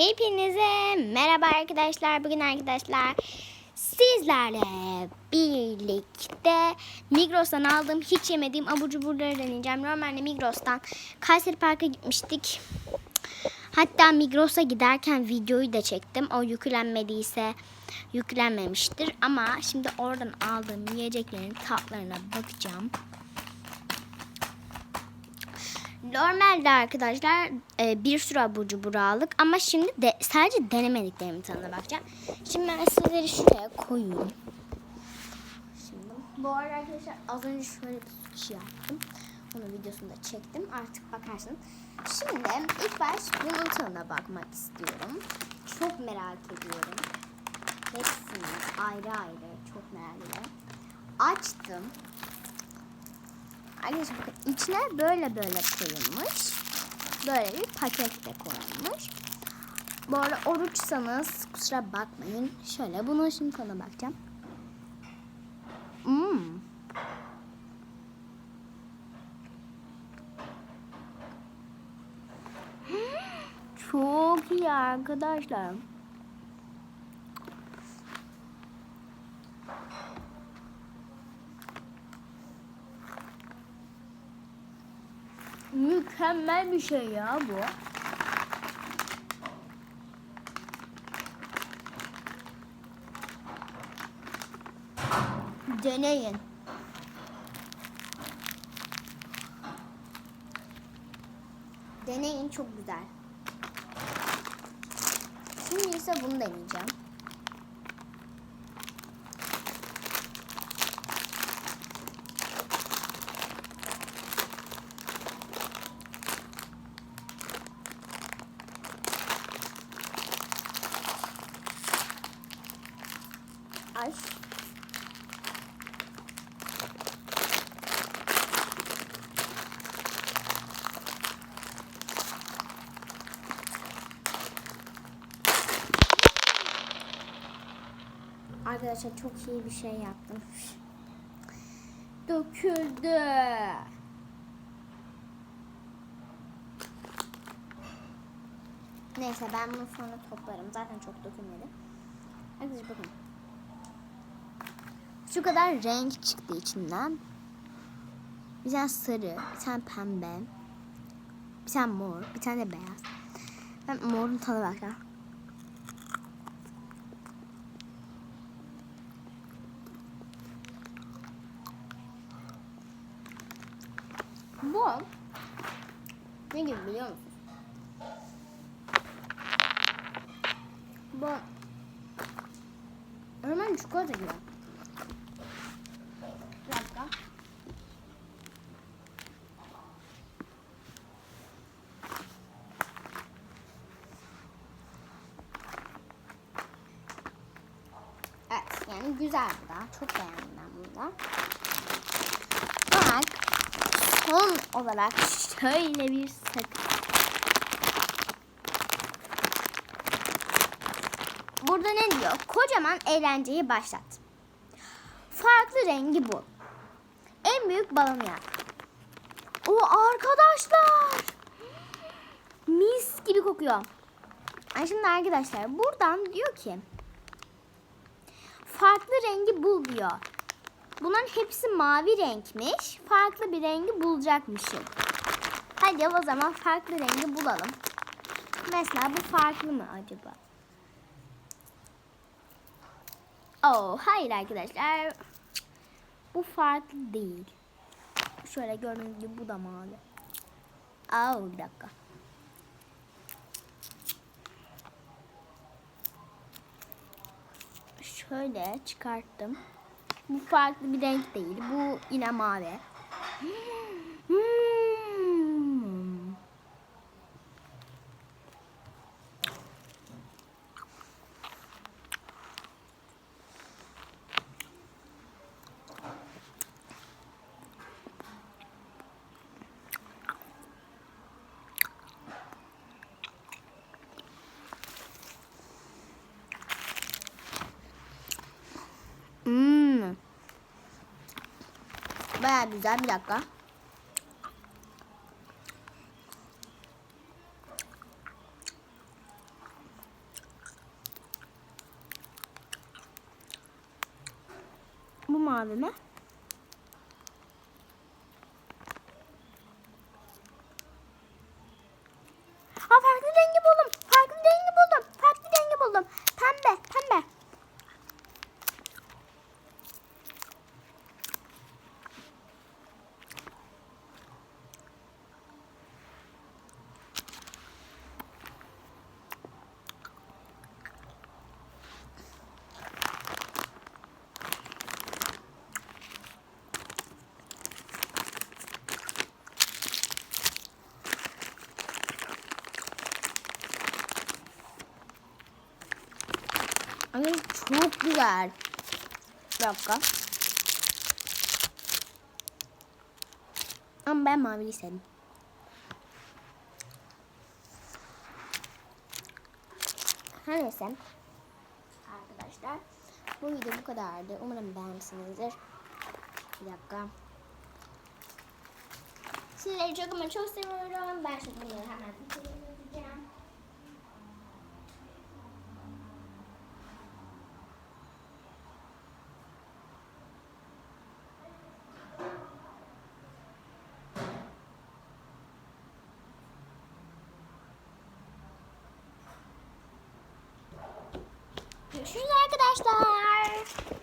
Hepinize merhaba arkadaşlar. Bugün arkadaşlar sizlerle birlikte Migros'tan aldığım hiç yemediğim abur cuburları deneyeceğim. Normalde Migros'tan Kayseri Park'a gitmiştik. Hatta Migros'a giderken videoyu da çektim. O yüklenmediyse yüklenmemiştir. Ama şimdi oradan aldığım yiyeceklerin tatlarına bakacağım. Normalde arkadaşlar e, bir sürü abur cubur aldık ama şimdi de, sadece denemediklerimin tadına bakacağım. Şimdi ben sizleri şuraya koyuyorum. Şimdi bu arada arkadaşlar az önce şöyle bir sushi yaptım. Onun videosunu da çektim. Artık bakarsın. Şimdi ilk baş bunun tadına bakmak istiyorum. Çok merak ediyorum. Hepsini ayrı ayrı çok merak ediyorum. Açtım. Arkadaşlar bakın içine böyle böyle koyulmuş. Böyle bir paket de koyulmuş. Bu arada oruçsanız kusura bakmayın. Şöyle bunu şimdi sana bakacağım. Hmm. Çok iyi arkadaşlar. Mükemmel bir şey ya bu. Deneyin. Deneyin çok güzel. Şimdi ise bunu deneyeceğim. Ay. Arkadaşlar çok iyi bir şey yaptım. Döküldü. Neyse ben bunu sonra toplarım. Zaten çok dökülmedi. Arkadaşlar bakın. Şu kadar renk çıktı içinden. Bir tane sarı, bir tane pembe, bir tane mor, bir tane de beyaz. Ben morun tadı bakacağım. Bu ne gibi biliyor musun? Bu normal çikolata gibi. Evet yani güzel bu da. Çok beğendim ben bunu da. Bak son olarak şöyle bir sakız. Burada ne diyor? Kocaman eğlenceyi başlat. Farklı rengi bu. En büyük balonu yap. O arkadaşlar. Mis gibi kokuyor. Ay şimdi arkadaşlar buradan diyor ki farklı rengi bul diyor. Bunların hepsi mavi renkmiş. Farklı bir rengi bulacakmışım. Hadi o zaman farklı rengi bulalım. Mesela bu farklı mı acaba? Oh, hayır arkadaşlar. Bu farklı değil. Şöyle gördüğünüz gibi bu da mavi. Oh, bir dakika. Şöyle çıkarttım. Bu farklı bir renk değil. Bu yine mavi. Hmm. Baya güzel bir dakika. Bu mavi mi? Ay çok güzel. Bir dakika. Ama ben mavili sevdim. Her neyse. Arkadaşlar bu video bu kadardı. Umarım beğenmişsinizdir. Bir dakika. Sizleri çok ama çok seviyorum. Ben videoyu hemen bitireceğim. Görüşürüz arkadaşlar.